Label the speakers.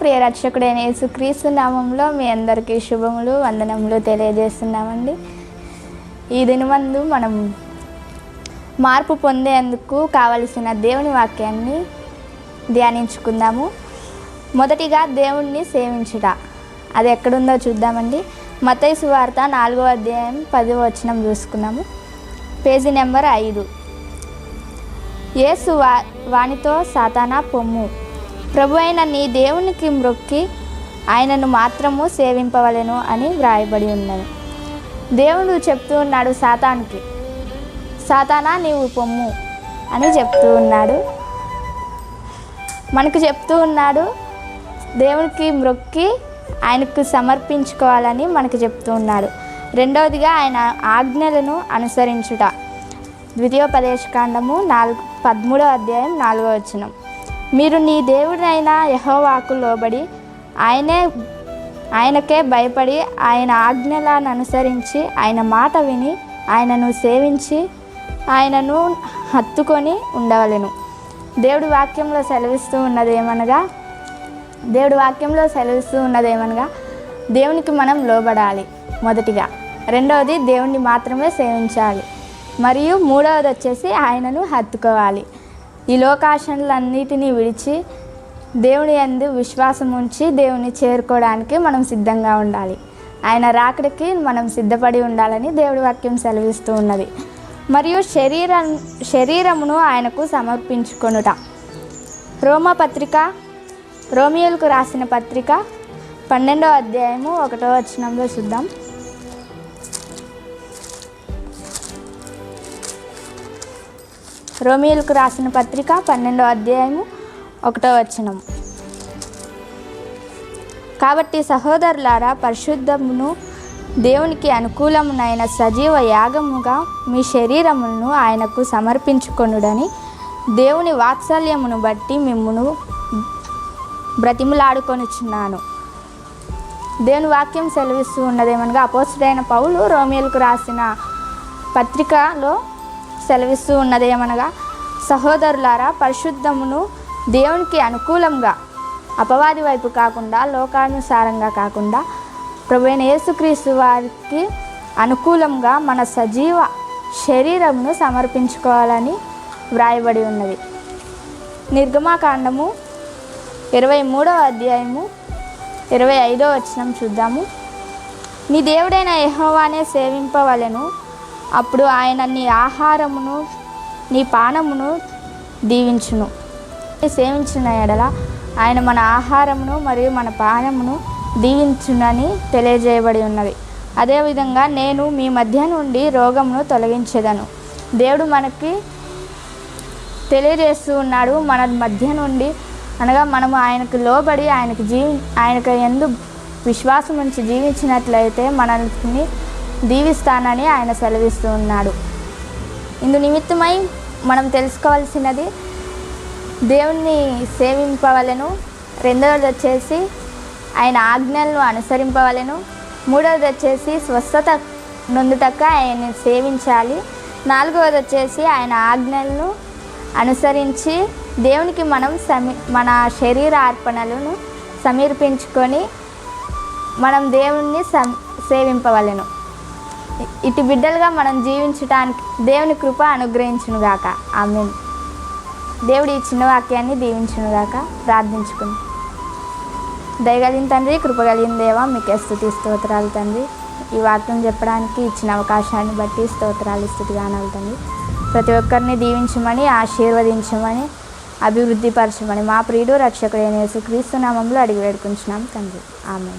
Speaker 1: ప్రియ రక్షకుడైన యేసుక్రీస్తు నామంలో మీ అందరికీ శుభములు వందనములు తెలియజేస్తున్నామండి. ఈ దినమందు మనం మార్పు పొందేందుకు కావలసిన దేవుని వాక్యాన్ని ధ్యానించుకుందాము. మొదటిగా దేవుణ్ణి సేవించుట. అది ఎక్కడుందో చూద్దామండి. మతైసు వార్త నాలుగో అధ్యాయం పదవ వచనం చూసుకున్నాము. పేజీ నెంబర్ ఐదు. యేసు వా వానితో సాతానా పొమ్ము. ప్రభు అయిన నీ దేవునికి మ్రొక్కి ఆయనను మాత్రము సేవింపవలెను అని వ్రాయబడి ఉన్నది. దేవుడు చెప్తూ ఉన్నాడు సాతానికి సాతానా నీవు పొమ్ము అని చెప్తూ ఉన్నాడు. మనకు చెప్తూ ఉన్నాడు దేవునికి మ్రొక్కి ఆయనకు సమర్పించుకోవాలని మనకు చెప్తూ ఉన్నాడు. రెండవదిగా ఆయన ఆజ్ఞలను అనుసరించుట. ద్వితీయోపదేశకాండము నాలుగు పదమూడవ అధ్యాయం నాలుగో వచనం. మీరు నీ దేవుడైన యహోవాకు లోబడి ఆయనే ఆయనకే భయపడి ఆయన ఆజ్ఞలను అనుసరించి ఆయన మాట విని ఆయనను సేవించి ఆయనను హత్తుకొని ఉండవలను. దేవుడి వాక్యంలో సెలవిస్తూ ఉన్నదేమనగా దేవుడి వాక్యంలో సెలవిస్తూ ఉన్నదేమనగా దేవునికి మనం లోబడాలి మొదటిగా. రెండవది దేవుణ్ణి మాత్రమే సేవించాలి. మరియు మూడవది వచ్చేసి ఆయనను హత్తుకోవాలి. ఈ లోకాశలన్నిటినీ విడిచి దేవుని అందు విశ్వాసం ఉంచి దేవుని చేరుకోవడానికి మనం సిద్ధంగా ఉండాలి. ఆయన రాకడికి మనం సిద్ధపడి ఉండాలని దేవుడి వాక్యం సెలవిస్తూ ఉన్నది. మరియు శరీరం శరీరమును ఆయనకు సమర్పించుకొనుట. రోమ పత్రిక రోమియోలకు రాసిన పత్రిక పన్నెండో అధ్యాయము ఒకటో వచనంలో చూద్దాం. రోమియోలకు రాసిన పత్రిక పన్నెండో అధ్యాయము ఒకటో వచనం కాబట్టి సహోదరులారా పరిశుద్ధమును దేవునికి అనుకూలమునైన సజీవ యాగముగా మీ శరీరములను ఆయనకు సమర్పించుకొనుడని దేవుని వాత్సల్యమును బట్టి మిమ్మును బ్రతిములాడుకొనిచున్నాను. దేవుని వాక్యం సెలవిస్తూ ఉన్నదేమనగా అపోస్తుడైన పౌలు రోమియోలకు రాసిన పత్రికలో సెలవిస్తూ ఉన్నదేమనగా సహోదరులారా పరిశుద్ధమును దేవునికి అనుకూలంగా అపవాది వైపు కాకుండా లోకానుసారంగా కాకుండా ప్రభు యేసుక్రీస్తు వారికి అనుకూలంగా మన సజీవ శరీరమును సమర్పించుకోవాలని వ్రాయబడి ఉన్నది. నిర్గమాకాండము ఇరవై మూడవ అధ్యాయము ఇరవై ఐదో వచనం చూద్దాము. నీ దేవుడైన యహోవానే సేవింపవలెను. అప్పుడు ఆయన నీ ఆహారమును నీ పానమును దీవించును. సేవించిన ఎడల ఆయన మన ఆహారమును మరియు మన పానమును దీవించునని తెలియజేయబడి ఉన్నది. అదేవిధంగా నేను మీ మధ్య నుండి రోగమును తొలగించేదను. దేవుడు మనకి తెలియజేస్తూ ఉన్నాడు మన మధ్య నుండి. అనగా మనము ఆయనకు లోబడి ఆయనకు జీవి ఆయనకు ఎందు విశ్వాసం ఉంచి జీవించినట్లయితే మనల్ని దీవిస్తానని ఆయన సెలవిస్తూ ఉన్నాడు ఇందు నిమిత్తమై మనం తెలుసుకోవాల్సినది దేవుణ్ణి సేవింపవలను రెండవది వచ్చేసి ఆయన ఆజ్ఞలను అనుసరింపవలను మూడవది వచ్చేసి స్వస్థత నొందుటక్క ఆయన్ని సేవించాలి నాలుగవది వచ్చేసి ఆయన ఆజ్ఞలను అనుసరించి దేవునికి మనం సమీ మన శరీర అర్పణలను సమర్పించుకొని మనం దేవుణ్ణి సం సేవింపవలెను. ఇటు బిడ్డలుగా మనం జీవించటానికి దేవుని కృప అనుగ్రహించునుగాక. ఆమె దేవుడు ఈ చిన్న వాక్యాన్ని దీవించునుగాక ప్రార్థించుకుని దయగలిగిన తండ్రి కృపగలిగిన దేవ మీకు స్థుతి స్తోత్రాలు తండ్రి. ఈ వాక్యం చెప్పడానికి ఇచ్చిన అవకాశాన్ని బట్టి స్తోత్రాలు స్థుతిగానాలు తండ్రి. ప్రతి ఒక్కరిని దీవించమని ఆశీర్వదించమని అభివృద్ధిపరచమని మా ప్రియుడు రక్షకుడైన యేసుక్రీస్తు నామంలో అడిగి వేడుకుంటున్నాం తండ్రి. ఆమె